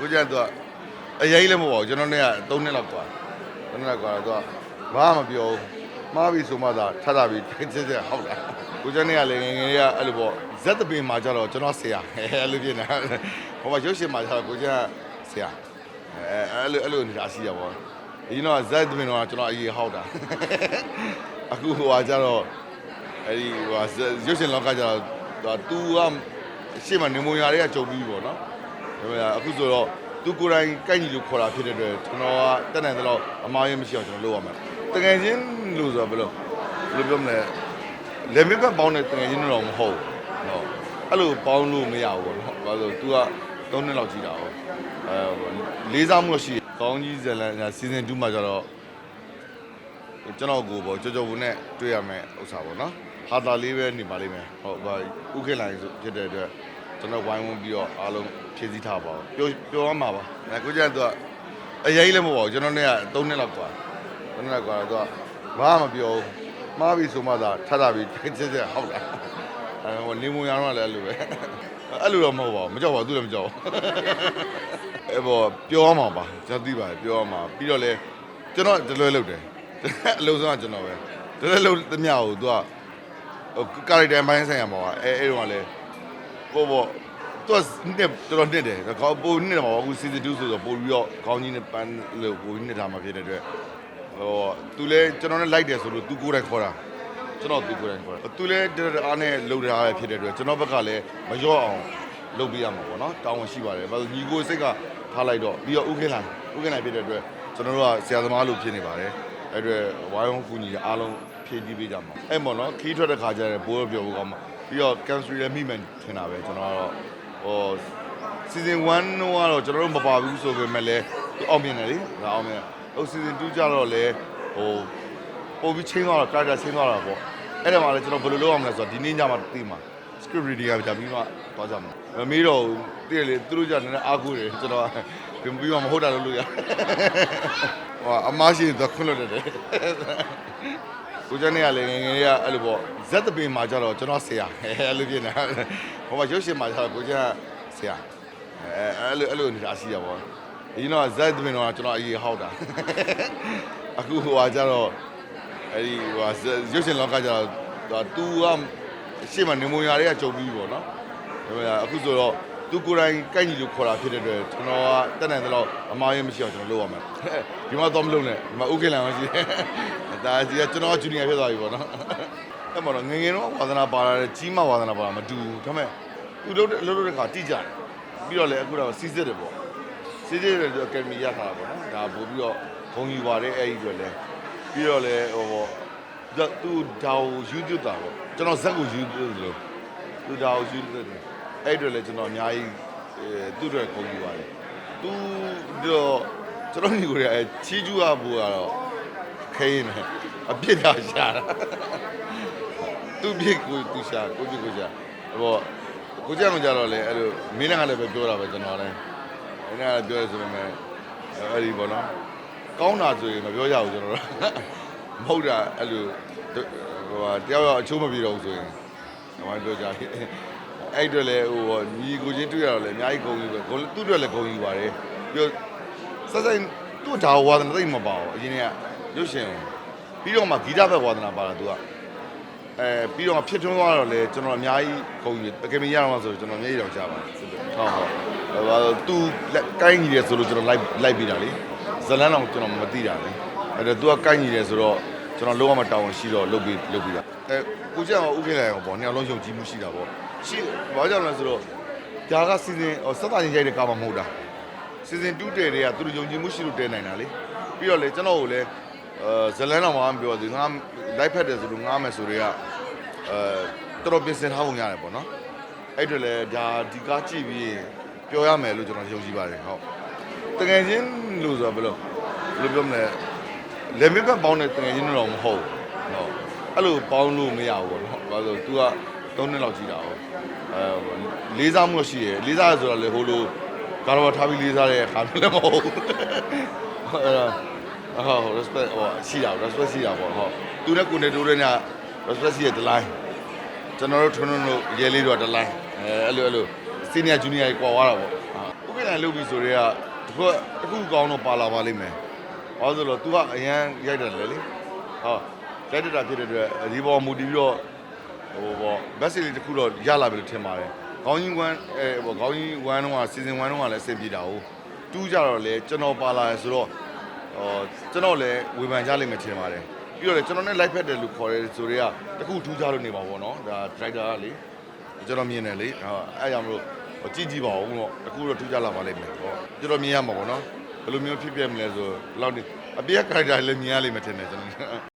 ကိုကျန်သူကအရင်လည်းမဟုတ်ပါဘူးကျွန်တော်နဲ့က3နှစ်လောက်กว่า3နှစ်လောက်กว่าတော့ဘာမှမပြောဘူးမှားပြီဆိုမှသာထပ်တာပြီးစစ်စစ်ဟုတ်လားကိုကျန်နဲ့ကလည်းငယ်ငယ်လေးကအဲ့လိုပေါ့ဇက်တပင်မှာကြတော့ကျွန်တော်ဆရာအဲ့လိုဖြစ်နေတာဟိုမှာရုပ်ရှင်မှာကြတော့ကိုကျန်ဆရာအဲအဲ့လိုအဲ့လိုနေတာရှိရပါဘောဒီတော့ဇက်တပင်တော့ကျွန်တော်အရေးဟောက်တာအခုဟိုကကြတော့အဲ့ဒီဟိုရုပ်ရှင်လောကကြတော့ तू ကရှေ့မှာနေမွန်ရာတွေကကြုံပြီးပေါ့နော် ဒါပေမဲ့ အခုဆိုတော့သူကိုယ်တိုင်ကိုက်ညီလို့ခေါ်တာဖြစ်တဲ့အတွက်ကျွန်တော်ကတက်နိုင်သလောက်အမားရင်မရှိအောင်ကျွန်တော်လုပ်ရမှာတကယ်ချင်းလို့ဆိုတော့ဘယ်လိုဘယ်လိုပြောမလဲလေမစ်ဘက်ပေါင်းတဲ့တကယ်ချင်းတော့မဟုတ်ဘူးဟုတ်အဲ့လိုပေါင်းလို့မရဘူးပေါ့နော်ဘာလို့ तू က3နှစ်လောက်ကြီးတာဟုတ်အဲလေးစားမှုရှိကောင်းကြီးဇလန်စီဇန်2မှာကျတော့ကျွန်တော်ကိုပေါ့ကြော်ကြော်ဘူးနဲ့တွေ့ရမယ်ဥစ္စာပေါ့နော်ဟာတာလေးပဲနေပါလိမ့်မယ်ဟုတ်ပါဥခေလိုင်းဆိုဖြစ်တဲ့အတွက် ကျွန်တော်ဝိုင်းဝန်းပြီးတော့အားလုံးဖြည့်ဆည်းထားပါပြောပြောရမှာပါအဲကိုကျန်သူကအရင်လည်းမဟုတ်ပါဘူးကျွန်တော်နဲ့က3နှစ်လောက်กว่า3နှစ်လောက်กว่าတော့ဘာမှမပြောဘူးမှားပြီဆိုမှသာထပ်တာပြီးစစ်စစ်ဟုတ်လားအဲဟိုနေမွန်ရတော့လည်းအဲ့လိုပဲအဲ့လိုတော့မဟုတ်ပါဘူးမကြောက်ပါဘူးသူလည်းမကြောက်ဘူးအဲ့ပေါ်ပြောရမှာပါကျွန်တော်သိပါတယ်ပြောရမှာပြီးတော့လဲကျွန်တော်တလွဲလုပ်တယ်အလုံးစုံကကျွန်တော်ပဲတလွဲလုပ်သမျှကိုသူကဟိုကာရက်တာပိုင်းဆိုင်ရာမှာအဲအဲ့တော့လည်း ပို့ပေါ့သူကနှစ်တော်တော်နှစ်တယ်ခေါင်းပိုနှစ်တယ်မှာအခု season 2ဆိုတော့ပို့ပြီးတော့ခေါင်းကြီးနဲ့ပန်းလို့ပို့ပြီးနှစ်ထားမှာဖြစ်တဲ့အတွက်ဟိုသူလဲကျွန်တော်နဲ့လိုက်တယ်ဆိုလို့သူကိုယ်တိုင်ခေါ်တာကျွန်တော်သူကိုယ်တိုင်ခေါ်တာသူလဲတအားနဲ့လှုပ်ထားရဖြစ်တဲ့အတွက်ကျွန်တော်ဘက်ကလည်းမလျော့အောင်လုပ်ပေးရမှာပေါ့နော်တောင်းဝန်ရှိပါတယ်ဘာလို့ညီကိုစိတ်ကထားလိုက်တော့ပြီးတော့ဥက္ကဋ္ဌဥက္ကဋ္ဌဖြစ်တဲ့အတွက်ကျွန်တော်တို့ကဆရာသမားလို့ဖြစ်နေပါတယ်အဲ့အတွက်ဝိုင်းဝန်းကူညီအားလုံးဖြည့်ကြည့်ပေးကြမှာအဲ့ပေါ့နော်ခီးထွက်တဲ့ခါကျရင်ဘိုးပြောဖို့ကောင်းမှာ ပြီးတော့ chemistry လည်းမိမှန်ထင်တာပဲကျွန်တော်ကတော့ဟို season 1တော့ကျွန်တော်တို့မပါဘူးဆိုပေမဲ့လည်းသူအောင်မြင်တယ်လေဒါအောင်မြင်ဟို season 2ကျတော့လည်းဟိုပုံပြီးချင်းသွားတော့ character ချင်းသွားတာပေါ့အဲ့ဒါမှလည်းကျွန်တော်ဘယ်လိုလုပ်အောင်လဲဆိုတော့ဒီနေ့ညမှသိမှာ script reading ကကြာပြီးမှသွားကြမှာမမေးတော့ဘူးတည့်လေသူတို့ကြနည်းနည်းအားကိုးတယ်ကျွန်တော်ပြန်ပြီးမှမဟုတ်တာလို့လို့ရဟိုအမရှိတော့ခွင့်လို့တယ် ကိုကျန်နေရလေငယ်ငယ်လေးကအဲ့လိုပေါ့ဇက်တပင်မှာကြတော့ကျွန်တော်ဆရာအဲ့လိုဖြစ်နေတာဟိုမှာရုပ်ရှင်မှာကျတော့ကိုကျန်ဆရာအဲအဲ့လိုအဲ့လိုနေတာရှိရပါဘောဒီတော့ဇက်တပင်တော့ကျွန်တော်အရေးဟောက်တာအခုဟိုကကြတော့အဲ့ဒီဟိုရုပ်ရှင်လောကကြတော့ तू ကရှေ့မှာနေမွန်ရာတွေကကြုံပြီးပေါ့နော်ဒါပေမဲ့အခုဆိုတော့သူကိုယ်တိုင်ကိုက်ညီလို့ခေါ်တာဖြစ်တဲ့အတွက်ကျွန်တော်ကတက်နိုင်သလောက်အမားရင်မရှိအောင်ကျွန်တော်လုပ်ရမှာဒီမှာတော့မလုပ်နဲ့ဒီမှာဥက္ကဋ္ဌမရှိတယ် ဒါကြီးကကျွန်တော်ဂျူနီယာဖြစ်သွားပြီပေါ့နော်အဲ့မှာတော့ငယ်ငယ်တော့ဝါသနာပါလာတယ်ကြီးမဝါသနာပါလာမတူဘူးဒါပေမဲ့သူလုပ်တဲ့အလုပ်လုပ်တဲ့ခါတိကျတယ်ပြီးတော့လည်းအခုတော့စီစစ်တယ်ပေါ့စီစစ်တယ်ဆိုအကယ်ဒမီရထားတာပေါ့နော်ဒါပို့ပြီးတော့ဘုံယူပါတယ်အဲ့ဒီအတွက်လည်းပြီးတော့လည်းဟိုပေါ့သူဒါကို YouTube တာပေါ့ကျွန်တော်ဇက်ကို YouTube လို့သူဒါကို YouTube တယ်အဲ့အတွက်လည်းကျွန်တော်အများကြီးသူ့အတွက်ကုန်ယူပါတယ်သူတော့ကျွန်တော်ညီကိုရချီးကျူးရဖို့ကတော့ ခဲရင်အပြစ်သာရှာတာသူပြစ်ကိုသူရှာကိုပြစ်ကိုရှာဟောကိုကြမ်းမကြတော့လေအဲ့လိုမင်းနဲ့ကလည်းပဲပြောတာပဲကျွန်တော်လည်းမင်းနဲ့ကပြောရဆိုပေမဲ့အဲ့ဒီပေါ့နော်ကောင်းတာဆိုရင်မပြောရဘူးကျွန်တော်တို့မဟုတ်တာအဲ့လိုဟိုတယောက်ယောက်အချိုးမပြေတော့ဘူးဆိုရင်ဟိုပြောကြတယ်အဲ့အတွက်လည်းဟိုညီကိုချင်းတွေ့ရတော့လည်းအများကြီးဂုဏ်ယူပဲဂုဏ်သူ့အတွက်လည်းဂုဏ်ယူပါတယ်ပြီးတော့ဆက်ဆက်သူ့ဒါဝါသနာသိမ့်မပါဘူးအရင်က ရုပ်ရှင်ပြီးတော့မှဂီတဘက်ဝါသနာပါတာသူကအဲပြီးတော့ဖြစ်ထွန်းသွားတော့လေကျွန်တော်အများကြီးဂုဏ်ယူအကယ်ဒမီရအောင်ဆိုကျွန်တော်မျက်ရည်တောင်ကျပါတယ်ဟုတ်ဟုတ်ဘာလို့သူကိုင်းညီတယ်ဆိုလို့ကျွန်တော်လိုက်လိုက်ပြီးတာလေဇလန်းအောင်ကျွန်တော်မသိတာလေအဲ့တော့သူကကိုင်းညီတယ်ဆိုတော့ကျွန်တော်လုံးဝမတောင်းရှိတော့လုပ်ပြီးလုပ်ပြီးတာအဲကိုကျန်အောင်ဥက္ကဋ္ဌအောင်ပေါ့နှစ်ယောက်လုံးယုံကြည်မှုရှိတာပေါ့ရှိဘာကြောင့်လဲဆိုတော့ဒါကစီစဉ်စက်တာချင်းရိုက်တဲ့ကာမမဟုတ်တာစီစဉ်2တဲတွေကသူတို့ယုံကြည်မှုရှိလို့တဲနိုင်တာလေပြီးတော့လေကျွန်တော်ကိုလည်းအဲ ဇလန်းတော်မှာမပြောသေးငါလိုက်ဖက်တယ်ဆိုလို့ငားမယ်ဆိုတွေကအဲတော်တော်ပြင်ဆင်ထားပုံရတယ်ပေါ့နော်အဲ့အတွက်လည်းဒါဒီကားကြည့်ပြီးပြောရမယ်လို့ကျွန်တော်ယုံကြည်ပါတယ်ဟုတ်တကယ်ချင်းလို့ဆိုတော့ဘယ်လိုဘယ်လိုပြောမလဲလေမစ်ဘက်ပေါင်းတဲ့တကယ်ချင်းတော့မဟုတ်ဟုတ်အဲ့လိုပေါင်းလို့မရဘူးပေါ့နော်ဘာလို့ तू က3နှစ်လောက်ကြီးတာဟုတ်အဲလေးစားမှုရှိရယ်လေးစားရဆိုတော့လေဟိုလိုကာရဝထားပြီးလေးစားတဲ့ခါမျိုးလည်းမဟုတ်ဘူးအဲ့ဒါ ဟုတ် respect ဟောရှိတာ respect ရှိတာပေါ့ဟုတ်သူနဲ့ကိုနေတိုးတဲ့ည respect ရှိတဲ့တလိုင်းကျွန်တော်တို့ထွန်းထွန်းတို့ရဲလေးတို့ကတလိုင်းအဲအဲ့လိုအဲ့လို senior junior ကြီးကွာသွားတာပေါ့ဥက္ကဋ္ဌပြင်လိုက်လုပ်ပြီဆိုတော့တခုတခုကောင်းတော့ပါလာပါလိမ့်မယ်ဟောဆိုတော့ तू ကအရန်ရိုက်တယ်လေလေဟောရိုက်တတာဖြစ်တဲ့အတွက်ဒီပေါ်မူတည်ပြီးတော့ဟိုပေါ့ဘက်စီလေးတခုတော့ရလာပြီလို့ထင်ပါတယ်ခေါင်းကြီးဝမ်းအဲဟိုခေါင်းကြီးဝမ်းတော့စီဇန်1တော့လည်းအဆင်ပြေတာဟုတ်တူးကြတော့လေကျွန်တော်ပါလာရဆိုတော့ ဟောကျွန်တော်လည်းဝေဖန်ကြလိမ့်မယ်ထင်ပါတယ်ပြီးတော့လေကျွန်တော်နဲ့ live ဖက်တယ်လို့ခေါ်တယ်ဆိုတော့တခုထူးခြားလို့နေပါဘောနော်ဒါ driver ကလေကျွန်တော်မြင်တယ်လေဟောအဲ့ကြောင့်မလို့ဟိုကြည့်ကြည့်ပါဦးတော့တခုတော့ထူးခြားလာပါလိမ့်မယ်ဟောကျွန်တော်မြင်ရမှာပေါ့နော်ဘယ်လိုမျိုးဖြစ်ပြမလဲဆိုဘယ်လောက်နေအပြည့် character လည်းမြင်ရလိမ့်မယ်ထင်တယ်ကျွန်တော်